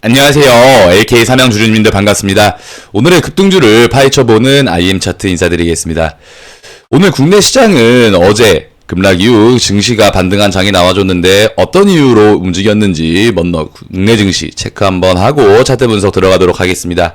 안녕하세요. LK 삼양 주주님들 반갑습니다. 오늘의 급등주를 파헤쳐보는 IM 차트 인사드리겠습니다. 오늘 국내 시장은 어제 급락 이후 증시가 반등한 장이 나와줬는데 어떤 이유로 움직였는지 먼저 국내 증시 체크 한번 하고 차트 분석 들어가도록 하겠습니다.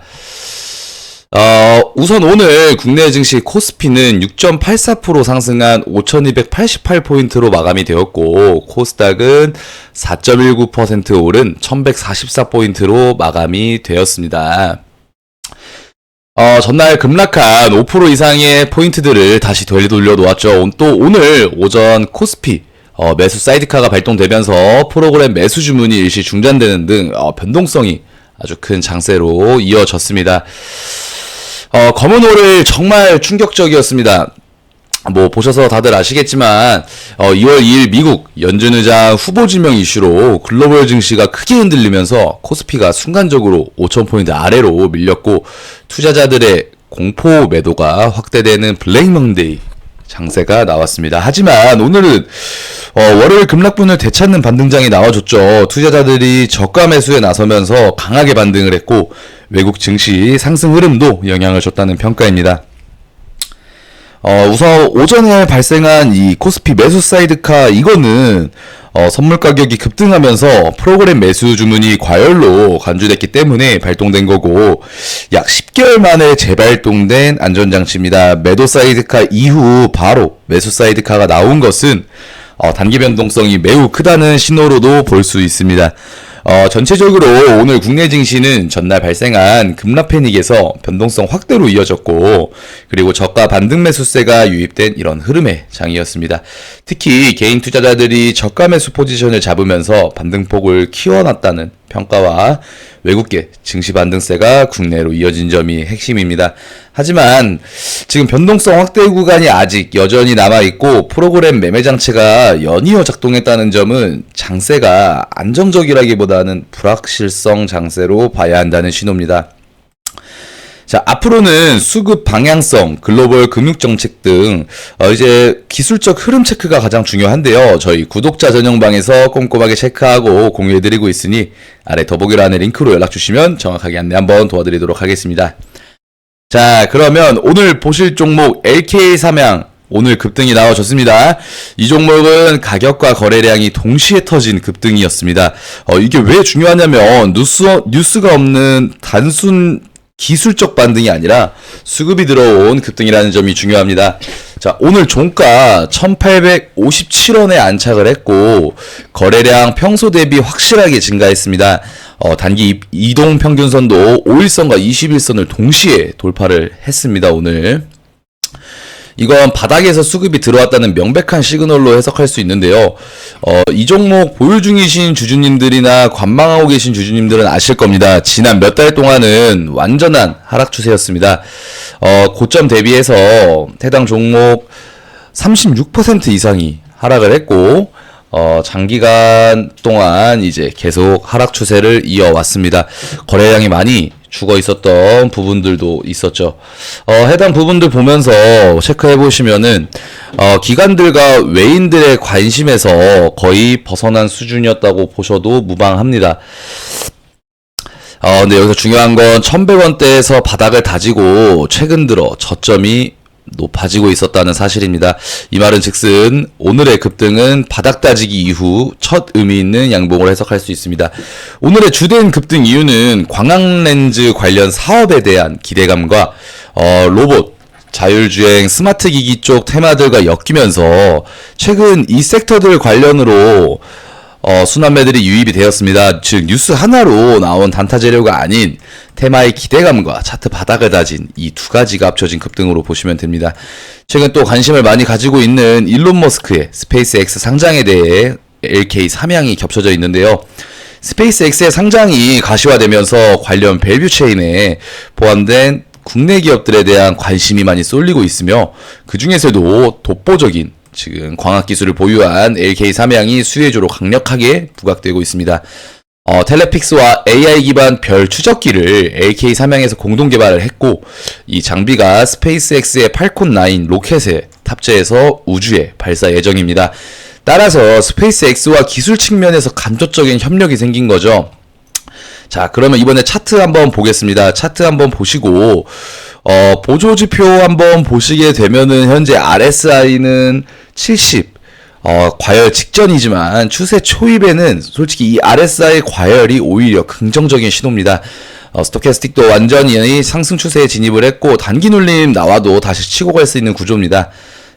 어, 우선 오늘 국내 증시 코스피는 6.84% 상승한 5,288포인트로 마감이 되었고, 코스닥은 4.19% 오른 1,144포인트로 마감이 되었습니다. 어, 전날 급락한 5% 이상의 포인트들을 다시 되돌려 놓았죠. 또 오늘 오전 코스피 어, 매수 사이드카가 발동되면서 프로그램 매수 주문이 일시 중단되는 등 어, 변동성이 아주 큰 장세로 이어졌습니다. 어, 검은 오를 정말 충격적이었습니다. 뭐 보셔서 다들 아시겠지만 어, 2월 2일 미국 연준 의장 후보 지명 이슈로 글로벌 증시가 크게 흔들리면서 코스피가 순간적으로 5,000포인트 아래로 밀렸고 투자자들의 공포 매도가 확대되는 블랙 먼데이 장세가 나왔습니다. 하지만 오늘은 어, 월요일 급락분을 되찾는 반등장이 나와줬죠. 투자자들이 저가 매수에 나서면서 강하게 반등을 했고 외국 증시 상승 흐름도 영향을 줬다는 평가입니다. 어, 우선 오전에 발생한 이 코스피 매수 사이드카 이거는 어, 선물 가격이 급등하면서 프로그램 매수 주문이 과열로 간주됐기 때문에 발동된 거고 약 10개월 만에 재발동된 안전장치입니다. 매도 사이드카 이후 바로 매수 사이드카가 나온 것은 어, 단기 변동성이 매우 크다는 신호로도 볼 수 있습니다. 어, 전체적으로 오늘 국내 증시는 전날 발생한 급락 패닉에서 변동성 확대로 이어졌고, 그리고 저가 반등 매수세가 유입된 이런 흐름의 장이었습니다. 특히 개인 투자자들이 저가 매수 포지션을 잡으면서 반등폭을 키워놨다는 평가와 외국계 증시 반등세가 국내로 이어진 점이 핵심입니다. 하지만 지금 변동성 확대 구간이 아직 여전히 남아있고 프로그램 매매 장치가 연이어 작동했다는 점은 장세가 안정적이라기보다는 불확실성 장세로 봐야 한다는 신호입니다. 자, 앞으로는 수급 방향성, 글로벌 금융 정책 등 어, 이제 기술적 흐름 체크가 가장 중요한데요. 저희 구독자 전용방에서 꼼꼼하게 체크하고 공유해 드리고 있으니 아래 더보기란의 링크로 연락 주시면 정확하게 안내 한번 도와드리도록 하겠습니다. 자, 그러면 오늘 보실 종목 LK 삼양 오늘 급등이 나와줬습니다. 이 종목은 가격과 거래량이 동시에 터진 급등이었습니다. 어, 이게 왜 중요하냐면 뉴스, 뉴스가 없는 단순 기술적 반등이 아니라 수급이 들어온 급등이라는 점이 중요합니다. 자, 오늘 종가 1857원에 안착을 했고, 거래량 평소 대비 확실하게 증가했습니다. 어, 단기 이동 평균선도 5일선과 21선을 동시에 돌파를 했습니다, 오늘. 이건 바닥에서 수급이 들어왔다는 명백한 시그널로 해석할 수 있는데요. 어, 이 종목 보유 중이신 주주님들이나 관망하고 계신 주주님들은 아실 겁니다. 지난 몇 달 동안은 완전한 하락 추세였습니다. 어, 고점 대비해서 해당 종목 36% 이상이 하락을 했고, 어, 장기간 동안 이제 계속 하락 추세를 이어왔습니다. 거래량이 많이 죽어 있었던 부분들도 있었죠. 어, 해당 부분들 보면서 체크해 보시면은, 어, 기관들과 외인들의 관심에서 거의 벗어난 수준이었다고 보셔도 무방합니다. 어, 근데 여기서 중요한 건 1100원대에서 바닥을 다지고 최근 들어 저점이 높아지고 있었다는 사실입니다. 이 말은 즉슨 오늘의 급등은 바닥 다지기 이후 첫 의미 있는 양봉을 해석할 수 있습니다. 오늘의 주된 급등 이유는 광학렌즈 관련 사업에 대한 기대감과 어, 로봇 자율주행 스마트 기기 쪽 테마들과 엮이면서 최근 이 섹터들 관련으로 어, 순환매들이 유입이 되었습니다. 즉 뉴스 하나로 나온 단타 재료가 아닌 테마의 기대감과 차트 바닥을 다진 이 두 가지가 합쳐진 급등으로 보시면 됩니다. 최근 또 관심을 많이 가지고 있는 일론 머스크의 스페이스X 상장에 대해 LK 삼양이 겹쳐져 있는데요. 스페이스X의 상장이 가시화되면서 관련 밸류 체인에 포함된 국내 기업들에 대한 관심이 많이 쏠리고 있으며 그 중에서도 독보적인 지금 광학 기술을 보유한 LK 삼양이 수혜주로 강력하게 부각되고 있습니다. 어, 텔레픽스와 AI 기반 별 추적기를 LK 삼양에서 공동 개발을 했고 이 장비가 스페이스X의 팔콘 9 로켓에 탑재해서 우주에 발사 예정입니다. 따라서 스페이스 X와 기술 측면에서 간접적인 협력이 생긴 거죠. 자, 그러면 이번에 차트 한번 보겠습니다. 차트 한번 보시고, 어, 보조 지표 한번 보시게 되면은 현재 RSI는 70, 어, 과열 직전이지만 추세 초입에는 솔직히 이 RSI 과열이 오히려 긍정적인 신호입니다. 어, 스토캐스틱도 완전히 상승 추세에 진입을 했고 단기 눌림 나와도 다시 치고 갈 수 있는 구조입니다.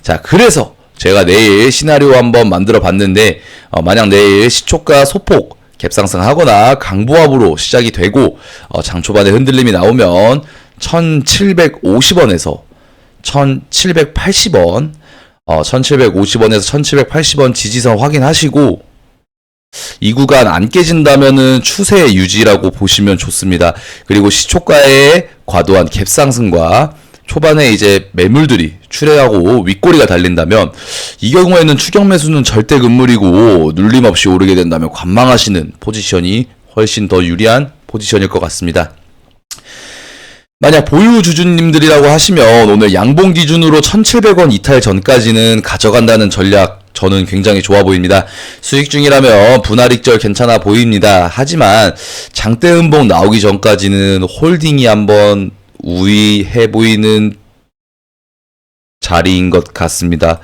자, 그래서 제가 내일 시나리오 한번 만들어 봤는데 어, 만약 내일 시초가 소폭 갭상승하거나 강보합으로 시작이 되고 어, 장 초반에 흔들림이 나오면 1750원에서 1780원 어, 1750원에서 1780원 지지선 확인하시고 이 구간 안 깨진다면은 추세 유지라고 보시면 좋습니다. 그리고 시초가의 과도한 갭 상승과 초반에 이제 매물들이 출회하고 윗꼬리가 달린다면 이 경우에는 추격 매수는 절대 금물이고 눌림 없이 오르게 된다면 관망하시는 포지션이 훨씬 더 유리한 포지션일 것 같습니다. 만약 보유 주주님들이라고 하시면 오늘 양봉 기준으로 1,700원 이탈 전까지는 가져간다는 전략 저는 굉장히 좋아 보입니다. 수익 중이라면 분할익절 괜찮아 보입니다. 하지만 장대 음봉 나오기 전까지는 홀딩이 한번 우위해 보이는 자리인 것 같습니다.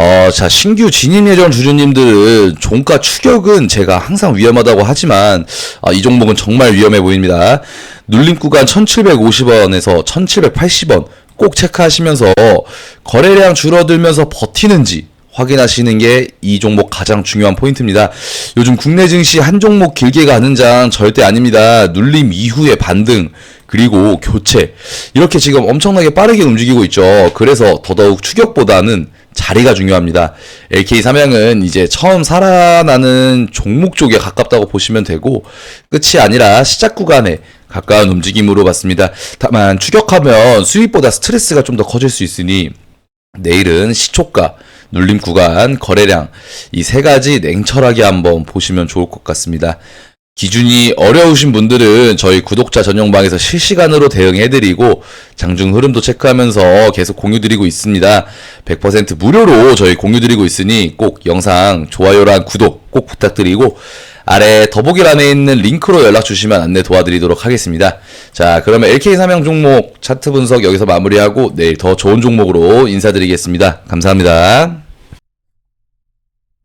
어, 자, 신규 진입 예정 주주님들은 종가 추격은 제가 항상 위험하다고 하지만, 아, 이 종목은 정말 위험해 보입니다. 눌림 구간 1750원에서 1780원 꼭 체크하시면서 거래량 줄어들면서 버티는지 확인하시는 게 이 종목 가장 중요한 포인트입니다. 요즘 국내 증시 한 종목 길게 가는 장 절대 아닙니다. 눌림 이후의 반등, 그리고 교체. 이렇게 지금 엄청나게 빠르게 움직이고 있죠. 그래서 더더욱 추격보다는 자리가 중요합니다. LK 삼양은 이제 처음 살아나는 종목 쪽에 가깝다고 보시면 되고, 끝이 아니라 시작 구간에 가까운 움직임으로 봤습니다. 다만 추격하면 수익보다 스트레스가 좀 더 커질 수 있으니, 내일은 시초가, 눌림 구간, 거래량 이 세 가지 냉철하게 한번 보시면 좋을 것 같습니다. 기준이 어려우신 분들은 저희 구독자 전용방에서 실시간으로 대응해드리고 장중 흐름도 체크하면서 계속 공유드리고 있습니다. 100% 무료로 저희 공유드리고 있으니 꼭 영상 좋아요랑 구독 꼭 부탁드리고 아래 더보기란에 있는 링크로 연락 주시면 안내 도와드리도록 하겠습니다. 자, 그러면 LK 삼양 종목 차트 분석 여기서 마무리하고 내일 더 좋은 종목으로 인사드리겠습니다. 감사합니다.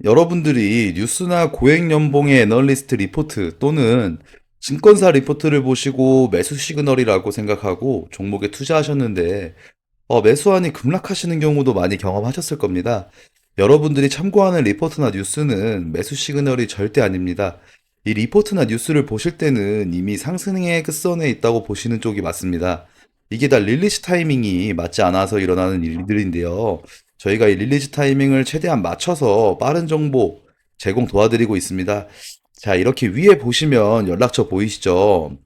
여러분들이 뉴스나 고액연봉의 애널리스트 리포트 또는 증권사 리포트를 보시고 매수 시그널이라고 생각하고 종목에 투자하셨는데 어, 매수하니 급락하시는 경우도 많이 경험하셨을 겁니다. 여러분들이 참고하는 리포트나 뉴스는 매수 시그널이 절대 아닙니다. 이 리포트나 뉴스를 보실 때는 이미 상승의 끝선에 있다고 보시는 쪽이 맞습니다. 이게 다 릴리즈 타이밍이 맞지 않아서 일어나는 일들인데요. 저희가 이 릴리즈 타이밍을 최대한 맞춰서 빠른 정보 제공 도와드리고 있습니다. 자, 이렇게 위에 보시면 연락처 보이시죠?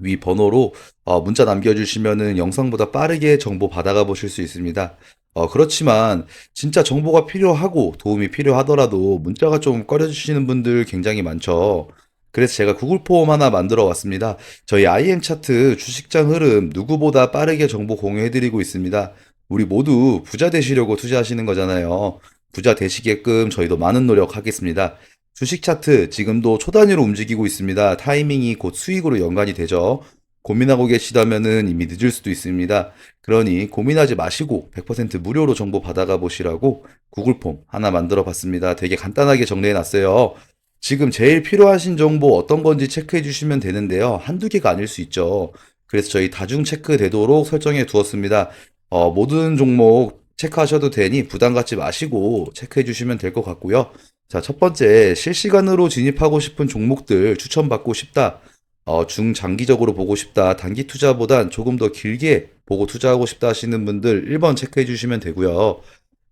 위 번호로 어, 문자 남겨주시면은 영상보다 빠르게 정보 받아가 보실 수 있습니다. 어, 그렇지만 진짜 정보가 필요하고 도움이 필요하더라도 문자가 좀 꺼려주시는 분들 굉장히 많죠. 그래서 제가 구글 폼 하나 만들어 왔습니다. 저희 IM 차트 주식장 흐름 누구보다 빠르게 정보 공유해드리고 있습니다. 우리 모두 부자 되시려고 투자하시는 거잖아요. 부자 되시게끔 저희도 많은 노력하겠습니다. 주식 차트 지금도 초단위로 움직이고 있습니다. 타이밍이 곧 수익으로 연관이 되죠. 고민하고 계시다면은 이미 늦을 수도 있습니다. 그러니 고민하지 마시고 100% 무료로 정보 받아가 보시라고 구글 폼 하나 만들어 봤습니다. 되게 간단하게 정리해 놨어요. 지금 제일 필요하신 정보 어떤 건지 체크해 주시면 되는데요. 한두 개가 아닐 수 있죠. 그래서 저희 다중 체크 되도록 설정해 두었습니다. 어, 모든 종목 체크하셔도 되니 부담 갖지 마시고 체크해 주시면 될 것 같고요. 자, 첫 번째, 실시간으로 진입하고 싶은 종목들 추천받고 싶다. 어, 중장기적으로 보고 싶다. 단기 투자보단 조금 더 길게 보고 투자하고 싶다 하시는 분들 1번 체크해 주시면 되고요.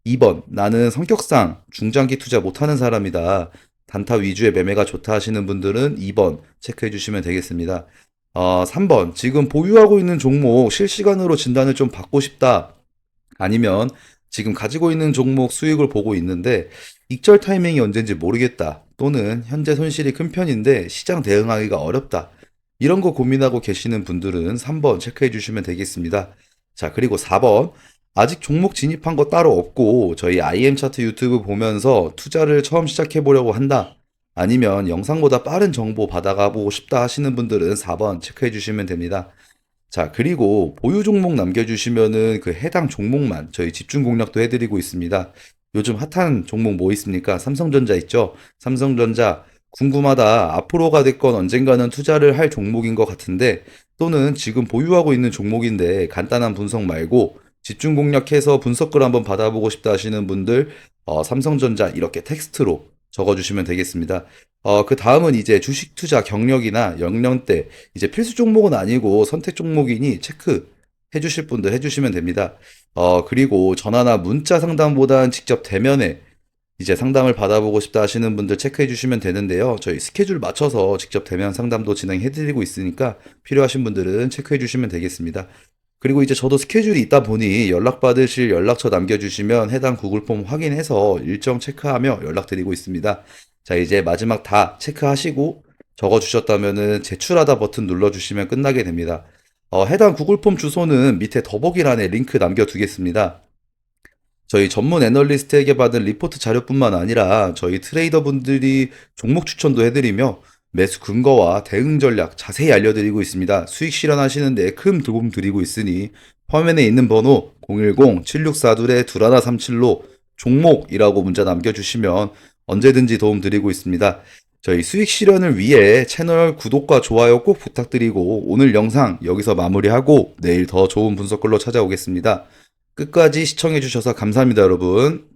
2번, 나는 성격상 중장기 투자 못하는 사람이다. 단타 위주의 매매가 좋다 하시는 분들은 2번 체크해 주시면 되겠습니다. 어, 3번, 지금 보유하고 있는 종목 실시간으로 진단을 좀 받고 싶다. 아니면 지금 가지고 있는 종목 수익을 보고 있는데 익절 타이밍이 언젠지 모르겠다. 또는 현재 손실이 큰 편인데 시장 대응하기가 어렵다. 이런 거 고민하고 계시는 분들은 3번 체크해 주시면 되겠습니다. 자, 그리고 4번. 아직 종목 진입한 거 따로 없고 저희 IM 차트 유튜브 보면서 투자를 처음 시작해 보려고 한다. 아니면 영상보다 빠른 정보 받아가 보고 싶다 하시는 분들은 4번 체크해 주시면 됩니다. 자, 그리고 보유 종목 남겨주시면은 그 해당 종목만 저희 집중 공략도 해드리고 있습니다. 요즘 핫한 종목 뭐 있습니까? 삼성전자 있죠? 삼성전자 궁금하다. 앞으로가 됐건 언젠가는 투자를 할 종목인 것 같은데 또는 지금 보유하고 있는 종목인데 간단한 분석 말고 집중 공략해서 분석글 한번 받아보고 싶다 하시는 분들 어, 삼성전자 이렇게 텍스트로 적어주시면 되겠습니다. 어, 그 다음은 이제 주식 투자 경력이나 연령대 이제 필수 종목은 아니고 선택 종목이니 체크 해주실 분들 해주시면 됩니다. 어, 그리고 전화나 문자 상담보단 직접 대면에 이제 상담을 받아보고 싶다 하시는 분들 체크해 주시면 되는데요. 저희 스케줄 맞춰서 직접 대면 상담도 진행해 드리고 있으니까 필요하신 분들은 체크해 주시면 되겠습니다. 그리고 이제 저도 스케줄이 있다 보니 연락 받으실 연락처 남겨주시면 해당 구글 폼 확인해서 일정 체크하며 연락드리고 있습니다. 자, 이제 마지막 다 체크하시고 적어주셨다면은 제출하다 버튼 눌러주시면 끝나게 됩니다. 어, 해당 구글 폼 주소는 밑에 더보기란에 링크 남겨두겠습니다. 저희 전문 애널리스트에게 받은 리포트 자료뿐만 아니라 저희 트레이더 분들이 종목 추천도 해드리며 매수 근거와 대응 전략 자세히 알려드리고 있습니다. 수익 실현하시는데 큰 도움 드리고 있으니 화면에 있는 번호 010-7642-2137로 종목이라고 문자 남겨주시면 언제든지 도움 드리고 있습니다. 저희 수익 실현을 위해 채널 구독과 좋아요 꼭 부탁드리고 오늘 영상 여기서 마무리하고 내일 더 좋은 분석글로 찾아오겠습니다. 끝까지 시청해주셔서 감사합니다, 여러분.